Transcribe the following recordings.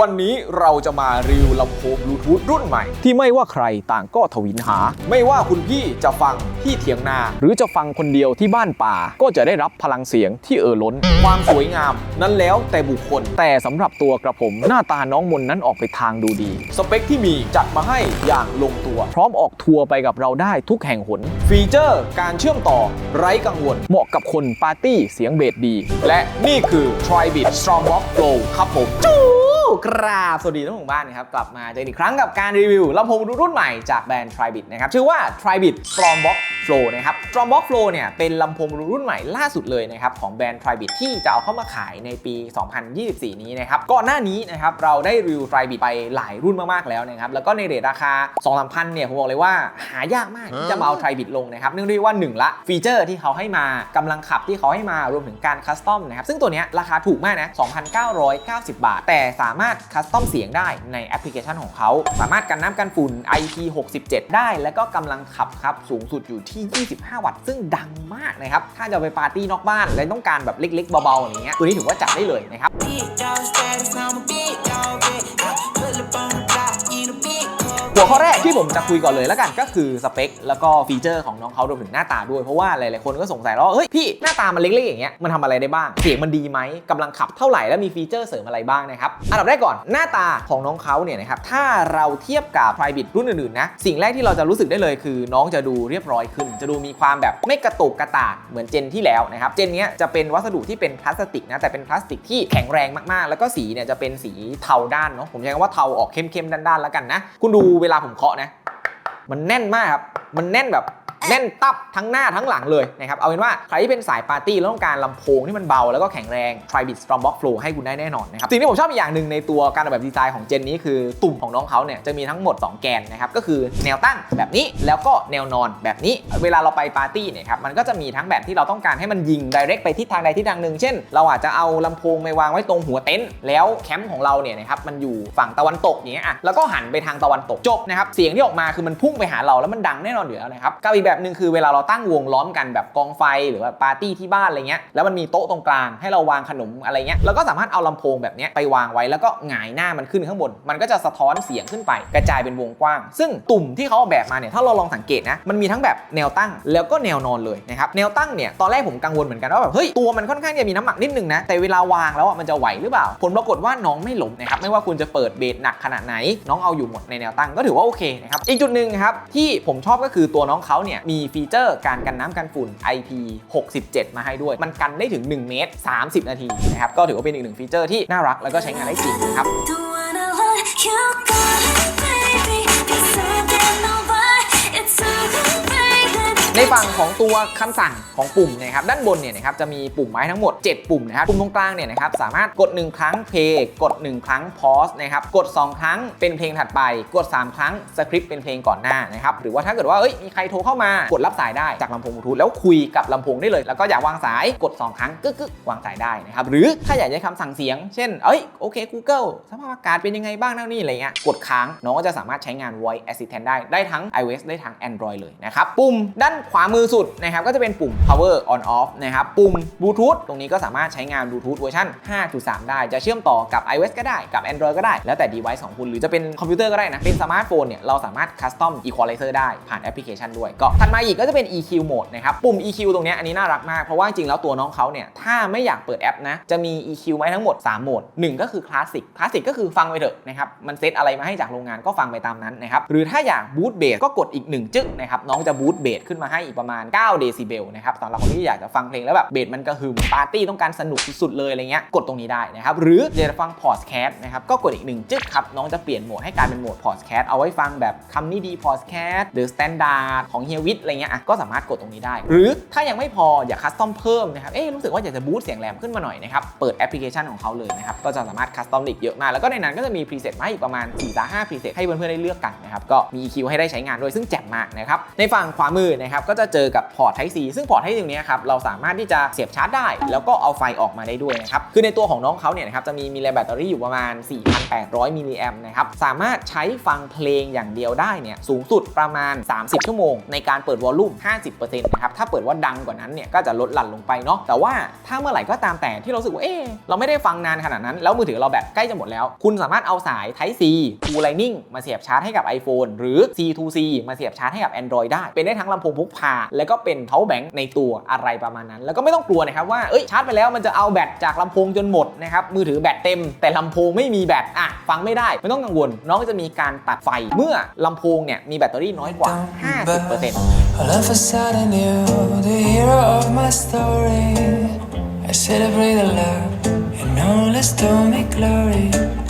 วันนี้เราจะมารีวิวลำโพงบลูทูธรุ่นใหม่ ที่ไม่ว่าใครต่างก็ทวินหา ไม่ว่าคุณพี่จะฟังที่เถียงนา หรือจะฟังคนเดียวที่บ้านป่า ก็จะได้รับพลังเสียงที่เอ่อล้น ความสวยงาม นั้นแล้วแต่บุคคล แต่สำหรับตัวกระผม หน้าตาน้องมนนั้นออกไปทางดูดี สเปคที่มีจัดมาให้อย่างลงตัว พร้อมออกทัวร์ไปกับเราได้ทุกแห่งหน ฟีเจอร์การเชื่อมต่อ ไร้กังวล เหมาะกับคนปาร์ตี้เสียงเบสดี และนี่คือ Tribit Strongbox Flow ครับผมจู กราบสวัสดีท่านผู้ชมบ้านนะครับ กลับมาเจออีกครั้งกับการรีวิวลำโพงบลูทูธรุ่นใหม่จากแบรนด์ Tribit นะครับ ชื่อว่า Tribit Strongbox Flow นะครับ Strongbox Flow เนี่ยเป็นลำโพงบลูทูธรุ่นใหม่ล่าสุดเลยนะครับของแบรนด์ Tribit ที่จะเอาเข้ามาขายในปี 2024 นี้นะครับ ก่อนหน้านี้นะครับเราได้รีวิว Tribit ไปหลายรุ่นมากๆแล้วนะครับ แล้วก็ในเรทราคา 2 3พันเนี่ยผมบอกเลยว่าหายากมากที่จะมาเอา Tribit ลงนะครับเนื่องด้วยว่าหนึ่งละฟีเจอร์ที่เขาให้มากำลังขับที่เขาให้มารวมถึงการคัสตอมนะครับซึ่งตัวเนี้ยราคาถูกมากนะ2,990 บาท แต่สามารถคัสตอมเสียงได้ในแอปพลิเคชันของเขา สามารถกันน้ำกันฝุ่น IP67 ได้ แล้วก็กำลังขับครับสูงสุดอยู่ที่ 25 วัตต์ ซึ่งดังมากนะครับ ถ้าจะไปปาร์ตี้นอกบ้านและต้องการแบบเล็กๆเบาๆอย่างเงี้ยตัวนี้ถือว่าจัดได้เลยนะครับ หัวข้อแรกที่ผมจะคุยก่อนเลยแล้วกันก็คือสเปค แล้วก็ฟีเจอร์ของน้องเขารวมถึงหน้าตาด้วยเพราะว่าหลายๆคนก็สงสัยว่าเฮ้ยพี่หน้าตามันเล็กๆอย่างเงี้ยมันทำอะไรได้บ้างเสียงมันดีไหมกำลังขับเท่าไหร่แล้วมีฟีเจอร์เสริมอะไรบ้างนะครับอันดับแรกก่อนหน้าตาของน้องเขาเนี่ยนะครับถ้าเราเทียบกับ Private รุ่นอื่นๆนะสิ่งแรกที่เราจะรู้สึกได้เลยคือ น้องจะดูเรียบร้อยขึ้น จะดูมีความแบบไม่กระตุกกระตากเหมือนเจนที่แล้วนะครับเจนเนี้ยจะเป็นวัสดุที่เป็นพลาสติกนะแต่เป็นพลาสติกที่แข็งแรงมากๆ แล้วก็สีเนี่ยจะเป็นสีเทาด้านเนาะผมใช้คำว่าเทาออกเข้มๆด้านๆแล้วกันนะคุณดูเวลาผมเคาะนะ มันแน่นมากครับ มันแน่นแบบ แน่นตับทั้งหน้าทั้งหลังเลยนะครับ เอาเป็นว่าใครที่เป็นสายปาร์ตี้แล้วต้องการลำโพงที่มันเบาแล้วก็แข็งแรง Tribit Strongbox Flow ให้คุณได้แน่นอนนะครับ สิ่งที่ผมชอบอีกอย่างหนึ่งในตัวการออกแบบดีไซน์ของเจนนี้คือตุ่มของน้องเขาเนี่ยจะมีทั้งหมด 2 แกนนะครับ ก็คือแนวตั้งแบบนี้แล้วก็แนวนอนแบบนี้ เวลาเราไปปาร์ตี้เนี่ยครับมันก็จะมีทั้งแบบที่เราต้องการให้มันยิง direct ไปทิศทางใดทิศทางหนึ่งเช่น เราอาจจะเอาลำโพงไปวางไว้ตรงหัวเต็นท์แล้วแคมป์ของเราเนี่ยนะครับมันอยู่ฝั่งตะวันตกอย่างเงี้ยอะแล้วก็หันไปทางตะวันตกจบนะครับเสียงที่ออกมาคือมันพุ่งไปหาเราแล้วมันดังแน่นอนอยู่แล้วนะครับกับอีกแแบบหนึ่งคือเวลาเราตั้งวงล้อมกันแบบกองไฟหรือว่าปาร์ตี้ที่บ้านอะไรเงี้ยแล้วมันมีโต๊ะตรงกลางให้เราวางขนมอะไรเงี้ยแล้วก็สามารถเอาลำโพงแบบเนี้ยไปวางไว้แล้วก็หงายหน้ามันขึ้นข้างบน มันก็จะสะท้อนเสียงขึ้นไป กระจายเป็นวงกว้าง ซึ่งตุ่มที่เขาออกแบบมาเนี่ยถ้าเราลองสังเกตนะมันมีทั้งแบบแนวตั้งแล้วก็แนวนอนเลยนะครับแนวตั้งเนี่ยตอนแรกผมกังวลเหมือนกันว่าแบบเฮ้ยตัวมันค่อนข้างจะมีน้ำหนักนิดนึงนะแต่เวลาวางแล้วอะมันจะไหวหรือเปล่า ผลปรากฏว่าน้องไม่หลมนะครับไม่ว่าคุณจะเปิดเบสหนักขนาดไหน น้องเอาอยู่หมดในแนวตั้งก็ถือว่าโอเคนะครับอีกจุดหนึ่งครับที่ผมชอบก็คือตัวน้องเขาเนี่ยมีฟีเจอร์การกันน้ำกันฝุ่น IP67 มาให้ด้วย มันกันได้ถึง 1 เมตร 30 นาทีนะครับ ก็ถือว่าเป็นอีกหนึ่งฟีเจอร์ที่น่ารักแล้วก็ใช้งานได้จริงนะครับ ในฝั่งของตัวคำสั่งของปุ่มนยครับด้านบนเนี่ยนะครับจะมีปุ่มไม้ทั้งหมด 7 ปุ่มนะครับปุ่มตรงกลางเนี่ยนะครับสามารถกด 1 ครั้งเพลย์กด 1 ครั้งพอสนะครับกด 2 ครั้งเป็นเพลงถัดไป กด 3 ครั้งสคริปต์เป็นเพลงก่อนหน้านะครับหรือว่าถ้าเกิดว่าเอ้ยมีใครโทรเข้ามากดรับสายได้จากลำโพงบลูทูธแล้วคุยกับลำโพงได้เลย แล้วก็อยากวางสายกด 2 ครั้งกึกกึกวางสายได้นะครับหรือถ้าอยากใช้คำสั่งเสียง เช่นเอ้ยโอเค Google สภาพอากาศเป็นยังไงบ้างนั่นนี่อะไรเงี้ยกดค้างน้องก็จะสามารถใช้งาน voice assistant ได้ได้ทั้ง iOS ได้ทั้ง Android เลยนะครับปุ่มด้านขวามือสุดนะครับก็จะเป็นปุ่ม power on off นะครับปุ่ม Bluetooth ตรงนี้ก็สามารถใช้งาน Bluetooth เวอร์ชัน5.3 ได้ จะเชื่อมต่อกับ iOS ก็ได้กับ Android ก็ได้ แล้วแต่ device ของคุณ หรือจะเป็นคอมพิวเตอร์ก็ได้นะ เป็นสมาร์ทโฟนเนี่ยเราสามารถ custom equalizer ได้ผ่านแอปพลิเคชันด้วย ก็ถัดมาอีกก็จะเป็น EQ mode นะครับปุ่ม EQ ตรงนี้อันนี้น่ารักมากเพราะว่าจริงแล้วตัวน้องเขาเนี่ยถ้าไม่อยากเปิดแอปนะจะมี EQ ไว้ทั้งหมด 3 โหมด 1 ก็คือ classic classic ก็คือฟังไปเถอะนะครับมันเซตอะไรมาให้จากโรงงานก็ฟังไปตามนั้นนะครับหรือถ้าอยากบูตเบสก็กดอีก1จึ๊กนะครับน้องจะบูตเบสขึ้นมาให้อีกประมาณ 9 เดซิเบลนะครับสำหรับคนที่อยากจะฟังเพลงแล้วแบบเบสมันกระหึ่มปาร์ตี้ต้องการสนุกสุดๆเลยอะไรเงี้ยกดตรงนี้ได้นะครับหรืออยากจะฟังพอดแคสต์นะครับก็กดอีกหนึ่งจึ๊กครับน้องจะเปลี่ยนโหมดให้กลายเป็นโหมดพอดแคสต์เอาไว้ฟังแบบคำนี้ดีพอดแคสต์หรือสแตนดาร์ดของเฮียวิทอะไรเงี้ยอะก็สามารถกดตรงนี้ได้ หรือถ้ายังไม่พออยากคัสตอมเพิ่มนะครับเอ๊ะรู้สึกว่าอยากจะบูสต์เสียงแหลมขึ้นมาหน่อยนะครับเปิดแอปพลิเคชันของเขาเลยนะครับก็จะสามารถคัสตอมอีกเยอะมากแล้วก็ในนั้นก็จะมีพรีเซตมาอีกประมาณ4ี่ห้าพรีเซตให้เพื่อนๆได้เลือกกันนะครับก็มี EQ ให้ได้ใช้งานด้วยซึ่งแจ่มมากนะครับในฝั่งขวามือนะครับก็จะเจอกับพอร์ต Type C ซึ่งพอร์ต Type C ตรงนี้ครับเราสามารถที่จะเสียบชาร์จได้ แล้วก็เอาไฟออกมาได้ด้วยนะครับคือในตัวของน้องเขาเนี่ยนะครับจะมีมิลลิแบตเตอรี่อยู่ประมาณ 4,800 มิลลิแอมนะครับสามารถใช้ฟังเพลงอย่างเดียวได้เนี่ยสูงสุดประมาณ 30 ชั่วโมง ในการเปิดวอลลุ่ม 50%นะครับถ้าเปิดว่าดังกว่านั้นเนี่ยก็จะลดหลั่นลงไปเนาะแต่ว่าถ้าเมื่อไหร่ก็ตามแต่ที่เราสึกว่าเอ๊เราไม่ได้ฟังนานขนาดนั้น แล้วมือถือเราแบตใกล้จะหมดแล้ว คุณสามารถเอาสาย Type C to Lightning มาเสียบชาร์จให้กับ iPhone หรือ C to C มาเสียบชาร์จให้กับ Android ได้เป็นได้ทั้งลำโพงพกพา แล้วก็เป็น power bank ในตัวอะไรประมาณนั้น แล้วก็ไม่ต้องกลัวนะครับว่าเอ้ยชาร์จไปแล้วมันจะเอาแบตจากลำโพงจนหมดนะครับมือถือแบตเต็ม แต่ลำโพงไม่มีแบตอะฟังไม่ได้ไม่ต้องกังวล น้องจะมีการตัดไฟเมื่อลำโพงเนี่ยมีแบตเตอรี่น้อยกว่า 50% All of a sudden you, the hero of my story. I celebrate the love and all let's do me glory.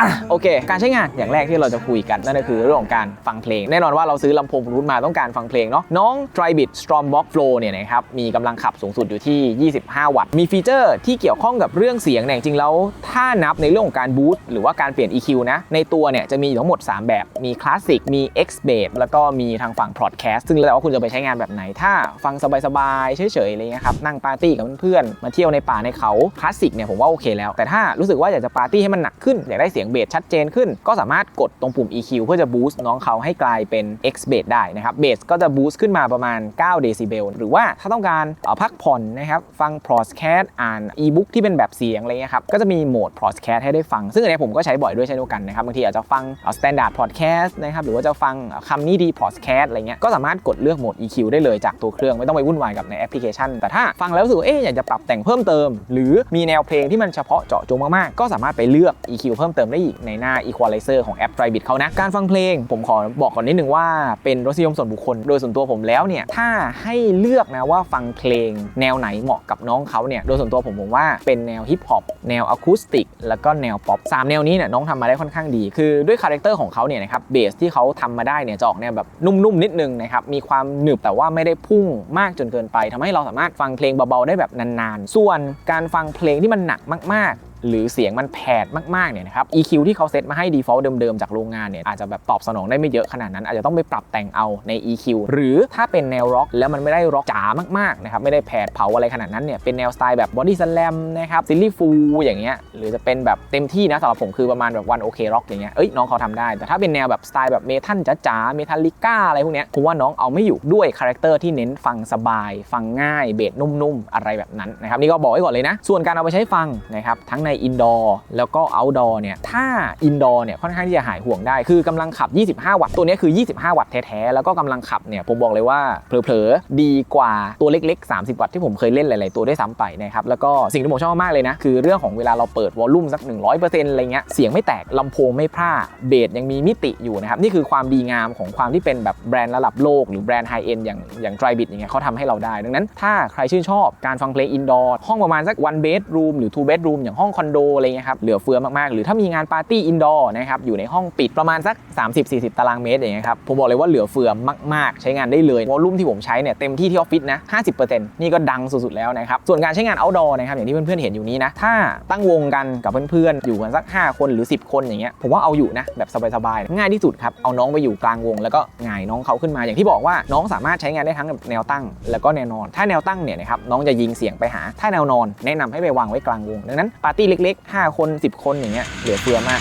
อะโอเค การใช้งานอย่างแรกที่เราจะคุยกันนั่นก็คือเรื่องของการฟังเพลง แน่นอนว่าเราซื้อลำโพงบลูทูธมาต้องการฟังเพลงเนาะน้อง Tribit Strombox Flow เนี่ยนะครับมีกำลังขับสูงสุดอยู่ที่ 25 วัตต์ มีฟีเจอร์ที่เกี่ยวข้องกับเรื่องเสียงเนี่ยจริงแล้ว ถ้านับในเรื่องของการบูตหรือว่าการเปลี่ยน EQ นะในตัวเนี่ยจะมีทั้งหมด 3 แบบมีคลาสสิกมี X Bass แล้วก็มีทางฝั่ง Broadcast ซึ่งแล้วว่าคุณจะไปใช้งานแบบไหน ถ้าฟังสบายๆเฉยๆอะไรเงี้ยครับนั่งปาร์ตี้กับเพื่อนๆมาเที่ยวในป่าในเขาคลาสสิกเนี่ยผมว่าโอเคแล้วแต่ถ้ารู้สึกว่าอยากจะปาร์ตี้ให้มันหนักขึ้นอยากได้เสียงเบสชัดเจนขึ้น ก็สามารถกดตรงปุ่ม EQ เพื่อจะบูสต์น้องเขาให้กลายเป็น X Bass ได้นะครับเบสก็จะบูสต์ขึ้นมาประมาณ 9 เดซิเบลหรือว่าถ้าต้องการพักผ่อนนะครับฟัง podcast อ่านอีบุ๊กที่เป็นแบบเสียงอะไรเงี้ยครับก็จะมีโหมด podcast ให้ได้ฟัง ซึ่งอันนี้ผมก็ใช้บ่อยด้วยเช่นเดียวกันนะครับบางทีอาจจะฟัง standard podcast นะครับหรือว่าจะฟังคำนี้ดี podcast อะไรเงี้ยก็สามารถกดเลือกโหมด EQ ได้เลยจากตัวเครื่องไม่ต้องไปวุ่นวายกับในแอปพลิเคชัน แต่ถ้าฟังแล้วรู้สึกเอ๊ะอยากจะปรับแต่งเพิ่มเติม หรือมีแนวเพลงที่มันเฉพาะเจาะจงมากๆก็สามารถไปเลือก EQ เพิ่มเติมได้อีกในหน้า equalizer ของแอป Tribit เขานะ การฟังเพลงผมขอบอกก่อนนิดนึงว่าเป็นรสนิยมส่วนบุคคล โดยส่วนตัวผมแล้วเนี่ย ถ้าให้เลือกนะว่าฟังเพลงแนวไหนเหมาะกับน้องเขาเนี่ย โดยส่วนตัวผมผมว่าเป็นแนวฮิปฮอปแนวอะคูสติกแล้วก็แนวป๊อปสามแนวนี้เนี่ยน้องทำมาได้ค่อนข้างดี คือด้วยคาแรคเตอร์ของเขาเนี่ยนะครับเบสที่เขาทำมาได้เนี่ยจะออกแนวแบบนุ่มๆนิดนึงนะครับมีความหนึบแต่ว่าไม่ได้พุ่งมากจนเกินไปทำให้เราสามารถฟังเพลงเบาๆได้แบบนานๆ ส่วนการฟังเพลงที่มันหนักมากๆ หรือเสียงมันแผดมากๆเนี่ยนะครับ EQ ที่เขาเซตมาให้ default เดิมๆจากโรงงานเนี่ยอาจจะแบบตอบสนองได้ไม่เยอะขนาดนั้น อาจจะต้องไปปรับแต่งเอาใน EQ หรือถ้าเป็นแนวร็อกแล้วมันไม่ได้ร็อกจ๋ามากๆนะครับไม่ได้แผดเผาอะไรขนาดนั้นเนี่ยเป็นแนวสไตล์แบบ body slam นะครับซิลลี่ฟูอย่างเงี้ยหรือจะเป็นแบบเต็มที่นะสำหรับผมคือประมาณแบบวันโอเคร็อกอย่างเงี้ยเอ้ยน้องเขาทำได้ แต่ถ้าเป็นแนวแบบสไตล์แบบเมทัลจ๋าๆเมทัลลิก้าอะไรพวกเนี้ยผมว่าน้องเอาไม่อยู่ด้วยคาแรคเตอร์ที่เน้นฟังสบาย ฟังง่ายเบสนุ่มๆอะไรแบบนั้นนะครับนี่ก็บอกไว้ก่อนเลยนะส่วนการเอาไปใช้ฟังนะครับทั้งในอินดอร์แล้วก็ outdoor เนี่ยถ้า indoor เนี่ยค่อนข้างที่จะหายห่วงได้ คือกำลังขับ 25 วัตต์ตัวนี้คือ 25 วัตต์แท้ๆแล้วก็กำลังขับเนี่ยผมบอกเลยว่าเผลอๆดีกว่าตัวเล็ก ๆ 30 วัตต์ที่ผมเคยเล่นหลายๆตัวได้ซ้ำไปนะครับแล้วก็สิ่งที่ผมชอบมากเลยนะคือเรื่องของเวลาเราเปิดวอลลุ่มสัก 100%อะไรเงี้ยเสียงไม่แตกลำโพงไม่พร่าเบสยังมีมิติอยู่นะครับนี่คือความดีงามของความที่เป็นแบบแบรนด์ระดับโลกหรือแบรนด์ไฮเอ็นอย่างอย่าง Tribit อย่างเงี้ยเขาทำให้เราได้ ดังนั้น ถ้าใครชื่นชอบการฟังเพลงอินดอร์ห้องประมาณสัก one bedroom หรือ two bedroom อย่างห้องคอนโดอะไรเงี้ยครับเหลือเฟือมากๆ หรือถ้ามีงานปาร์ตี้อินดอร์นะครับอยู่ในห้องปิดประมาณสัก 30-40 ตารางเมตรอย่างเงี้ยครับผมบอกเลยว่าเหลือเฟือมาก ๆ ใช้งานได้เลยวอลลุ่มที่ผมใช้เนี่ยเต็มที่ที่ออฟฟิศนะ50%นี่ก็ดังสุดๆแล้วนะครับส่วนการใช้งาน outdoor นะครับอย่างที่เพื่อนๆเห็นอยู่นี้นะถ้าตั้งวงกันกับเพื่อนๆอยู่กันสัก 5 คนหรือ 10 คนอย่างเงี้ยผมว่าเอาอยู่นะแบบสบายๆง่ายที่สุดครับเอาน้องไปอยู่กลางวง แล้วก็หงายน้องเขาขึ้นมาอย่างที่บอกว่าน้องสามารถใช้งานได้ทั้งแนวตั้ง แล้วก็แนวนอน ถ้าแนวตั้งเนี่ยนะครับน้องจะยิงเสียงไปหา ถ้าแนวนอนแนะนำให้ไปวางไว้กลางวงดังนั้นปาร์ตี้เล็กๆ 5 คน 10 คนอย่างเงี้ยเหลือเฟือมาก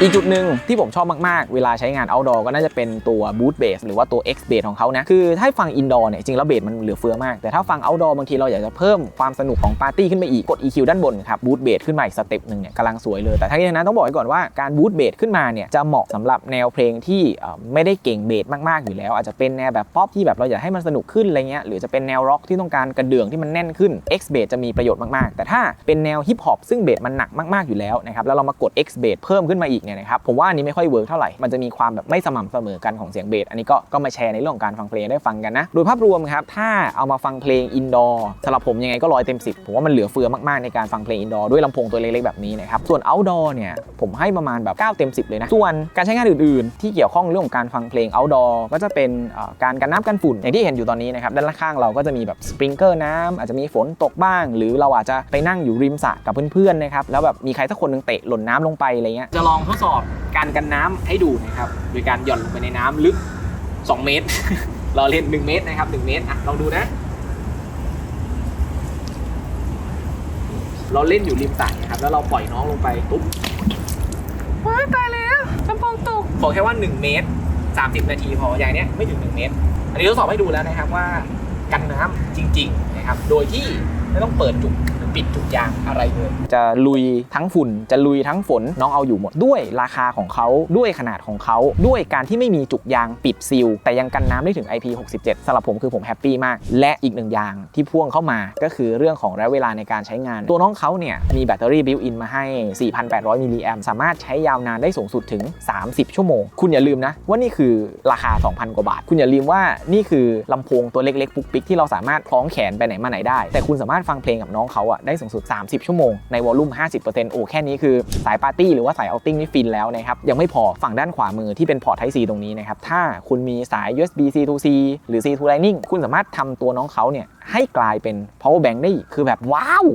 อีกจุดหนึ่งที่ผมชอบมาก ๆ เวลาใช้งาน outdoor ก็น่าจะเป็นตัว boot bass หรือว่าตัว X bass ของเขานะ คือถ้าฟัง indoor เนี่ย จริงแล้วเบสมันเหลือเฟือมาก แต่ถ้าฟัง outdoor บางทีเราอยากจะเพิ่มความสนุกของปาร์ตี้ขึ้นไปอีก กด EQ ด้านบนครับ boot bass ขึ้นมาอีกสเต็ปหนึ่งเนี่ยกำลังสวยเลย แต่ทั้งนี้ทั้งนั้นต้องบอกไว้ก่อนว่าการ boot bass ขึ้นมาเนี่ยจะเหมาะสำหรับแนวเพลงที่ไม่ได้เก่งเบสมากๆอยู่แล้ว อาจจะเป็นแนวแบบป๊อปที่แบบเราอยากให้มันสนุกขึ้นอะไรเงี้ยหรือจะเป็นแนวร็อกที่ต้องการกระเดื่องที่มันแน่นขึ้น X bass จะมีประโยชน์มากๆ แต่ถ้าเป็นแนวฮิปฮอปซึ่งเบสมันหนักมากๆอยู่แล้วนะครับแล้วเรามากด X bass เพิ่มขึ้นมาอีกเนี่ยนะครับผมว่าอันนี้ไม่ค่อยเวิร์กเท่าไหร่มันจะมีความแบบไม่สม่ำเสมอกันของเสียงเบสอันนี้ก็ก็มาแชร์ในเรื่องของการฟังเพลงได้ฟังกันนะโดยภาพรวมครับถ้าเอามาฟังเพลงอินดอร์สำหรับผมยังไงก็ร้อยเต็ม10ผมว่ามันเหลือเฟือมากๆในการฟังเพลงอินดอร์ด้วยลำโพงตัวเล็กๆแบบนี้นะครับส่วน outdoor เนี่ยผมให้ประมาณแบบ9เต็ม10 เลยนะส่วนการใช้งานอื่นๆ ที่เกี่ยวข้องเรื่องของการฟังเพลง outdoor ก็จะเป็นการกันน้ำกันฝุ่นอย่างที่เห็นอยู่ตอนนี้นะครับด้านข้างเราก็จะมีแบบสปริงเกอร์น้ำอาจจะมีฝนตกบ้าง หรือเราอาจจะไปนั่งอยู่ริมสระกับเพื่อนๆนะครับแล้วแบบมีใครสักคนนึงเตะหล่นน้ำลงไปอะไรเงี้ยจะลองทดสอบการกันน้ำให้ดูนะครับโดยการหย่อนลงไปในน้ำลึก 2 เมตรเราเล่น 1 เมตรนะครับ 1 เมตรอะลองดูนะ เราเล่นอยู่ริมสระนะครับ แล้วเราปล่อยน้องลงไปปุ๊บว้ายตายแล้วลำโพงตกขอแค่ว่า 1 เมตร 30 นาทีพออย่างเนี้ยไม่ถึง 1 เมตร อันนี้ทดสอบให้ดูแล้วนะครับว่ากันน้ำจริง ๆ นะครับ โดยที่ไม่ต้องเปิดจุกหรือ ปิดจุกยางอะไรเลยจะลุยทั้งฝุ่น จะลุยทั้งฝนน้องเอาอยู่หมดด้วยราคาของเขาด้วยขนาดของเขาด้วยการที่ไม่มีจุกยางปิดซีล แต่ยังกันน้ำได้ถึง IP67 สำหรับผมคือผมแฮปปี้มาก และอีกหนึ่งอย่างที่พ่วงเข้ามาก็คือเรื่องของระยะเวลาในการใช้งาน ตัวน้องเขาเนี่ยมีแบตเตอรี่บิวอินมาให้ 4,800 มิลลิแอมสามารถใช้ยาวนานได้สูงสุดถึง 30 ชั่วโมง คุณอย่าลืมนะว่านี่คือราคา 2,000 กว่าบาท คุณอย่าลืมว่านี่คือลำโพงตัวเล็กๆปุ๊กปิ๊กที่เราสามารถคล้องแขนไปไหนมาไหนได้ แต่คุณสามารถฟังเพลงกับน้องเขาอะได้สูงสุด 30 ชั่วโมง ในวอลลุ่ม 50%โอ้แค่นี้คือสายปาร์ตี้หรือว่าสายเอาติ้งนี่ฟินแล้วนะครับ ยังไม่พอฝั่งด้านขวามือที่เป็นพอร์ตไทซีตรงนี้นะครับ ถ้าคุณมีสาย USB C to C หรือ C to Lightning คุณสามารถทำตัวน้องเขาเนี่ยให้กลายเป็น power bank ได้คือแบบว้าว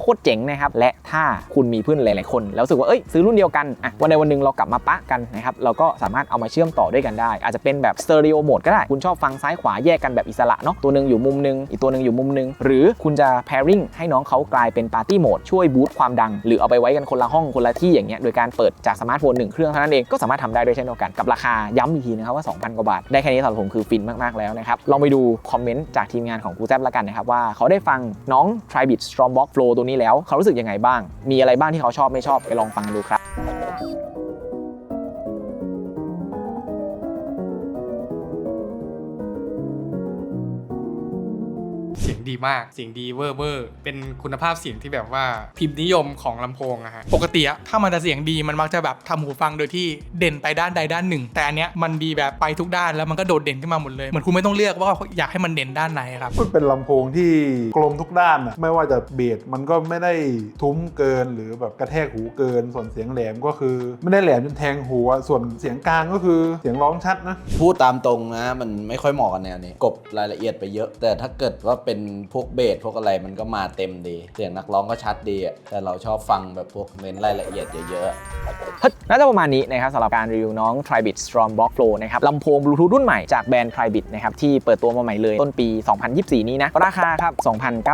โคตรเจ๋งนะครับ และถ้าคุณมีเพื่อนหลาย ๆ คน แล้วรู้สึกว่าเอ้ยซื้อรุ่นเดียวกันอะวันใดวันหนึ่งเรากลับมาปะกันนะครับเราก็สามารถเอามาเชื่อมต่อด้วยกันได้ อาจจะเป็นแบบสเตอริโอโหมดก็ได้ คุณชอบฟังซ้ายขวาแยกกันแบบอิสระเนาะตัวหนึ่งอยู่มุมหนึง อีกตัวหนึ่งอยู่มุมหนึง หรือคุณจะ pairing ให้น้องเขากลายเป็นปาร์ตี้โหมดช่วยบูตความดัง หรือเอาไปไว้กันคนละห้องคนละที่อย่างเงี้ยโดยการเปิดจากสมาร์ทโฟนหนึ่งเครื่องเท่านั้นเองก็สามารถทำได้ด้วยเช่นเดียวกันกับราคาย้ำอีกทีนะครับว่า 2,000 กว่าบาท ได้แค่นี้สำหรับผมคือฟินมาก ๆ แล้วนะครับลองไปดูคอมเมนต์จากทีมงานของกูแซบละกันนะครับว่าเขาได้ฟังน้อง Tribit Strongbox Flow ตัวนี้แล้วเขารู้สึกยังไงบ้าง มีอะไรบ้างที่เขาชอบไม่ชอบไปลองฟังดูครับ มากเสียงดีเวอร์เวอร์เป็นคุณภาพเสียงที่แบบว่าพิมพ์นิยมของลำโพงอะฮะปกติอะถ้ามันจะเสียงดีมันมักจะแบบทำหูฟังโดยที่เด่นไปด้านใดด้านหนึ่ง แต่อันเนี้ยมันดีแบบไปทุกด้านแล้วมันก็โดดเด่นขึ้นมาหมดเลยเหมือนคุณไม่ต้องเลือกว่าอยากให้มันเด่นด้านไหนครับมันเป็นลำโพงที่กลมทุกด้านอะไม่ว่าจะเบสมันก็ไม่ได้ทุ้มเกินหรือแบบกระแทกหูเกิน ส่วนเสียงแหลมก็คือ ไม่ได้แหลมจนแทงหัวส่วนเสียงกลางก็คือเสียงร้องชัดนะพูดตามตรงนะมันไม่ค่อยเหมาะกับแนวนี้กบรายละเอียดไปเยอะ แต่ถ้าเกิดว่าเป็นพวกเบสพวกอะไรมันก็มาเต็มดี เสียงนักร้องก็ชัดดีอะแต่เราชอบฟังแบบพวกเน้นรายละเอียดเยอะๆน่าจะประมาณนี้นะครับสำหรับการรีวิวน้อง Tribit Strong Block Flow นะครับลำโพงบลูทูธรุ่นใหม่จากแบรนด์ Tribit นะครับที่เปิดตัวมาใหม่เลยต้นปี 2024 นี้นะ ราคาครับ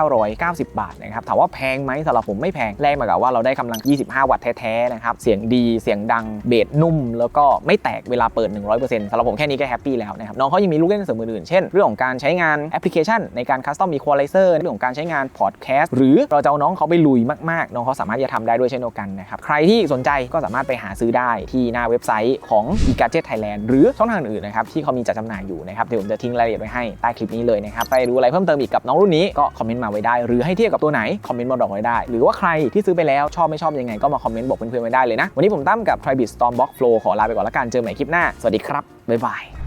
2,990 บาทนะครับถามว่าแพงไหมสำหรับผมไม่แพงแรกมากับว่าเราได้กำลัง 25 วัตต์แท้ๆนะครับเสียงดีเสียงดังเบสนุ่ม แล้วก็ไม่แตกเวลาเปิด 100%สำหรับผมแค่นี้ก็แฮปปี้แล้วนะครับน้องเขายังมีลูกเล่นเสริมอื่นๆเช่น เรื่องของการใช้งานแอปพลิเคชันในการ Custom Equalizer เรื่องของการใช้งานพอดแคสต์หรือเราจะเอาน้องเขาไปลุยมากๆ น้องเขาสามารถจะทำได้ด้วยเช่นเดียวกันนะครับใครที่สนใจก็สามารถไปหาซื้อได้ที่หน้าเว็บไซต์ของ e g a d g e t Thailand หรือช่องทางอื่นนะครับที่เขามีจัดจำหน่ายอยู่นะครับเดี๋ยวผมจะทิ้งรายละเอียดไว้ให้ใต้คลิปนี้เลยนะครับไปดูอะไรเพิ่มเติมอีกกับน้องรุ่นนี้ก็คอมเมนต์มาไว้ได้ หรือให้เทียบกับตัวไหนคอมเมนต์มาบอกไว้ได้ หรือว่าใครที่ซื้อไปแล้วชอบไม่ชอบยังไงก็มาคอมเมนต์บอกเพื่อนๆไว้ได้เลยนะวันนี้ผมตั้มกับ Tribit Stormbox Flow ขอลาไปก่อนละกันเจอใหม่คลิปหน้าสวัสดีครับบ๊ายบาย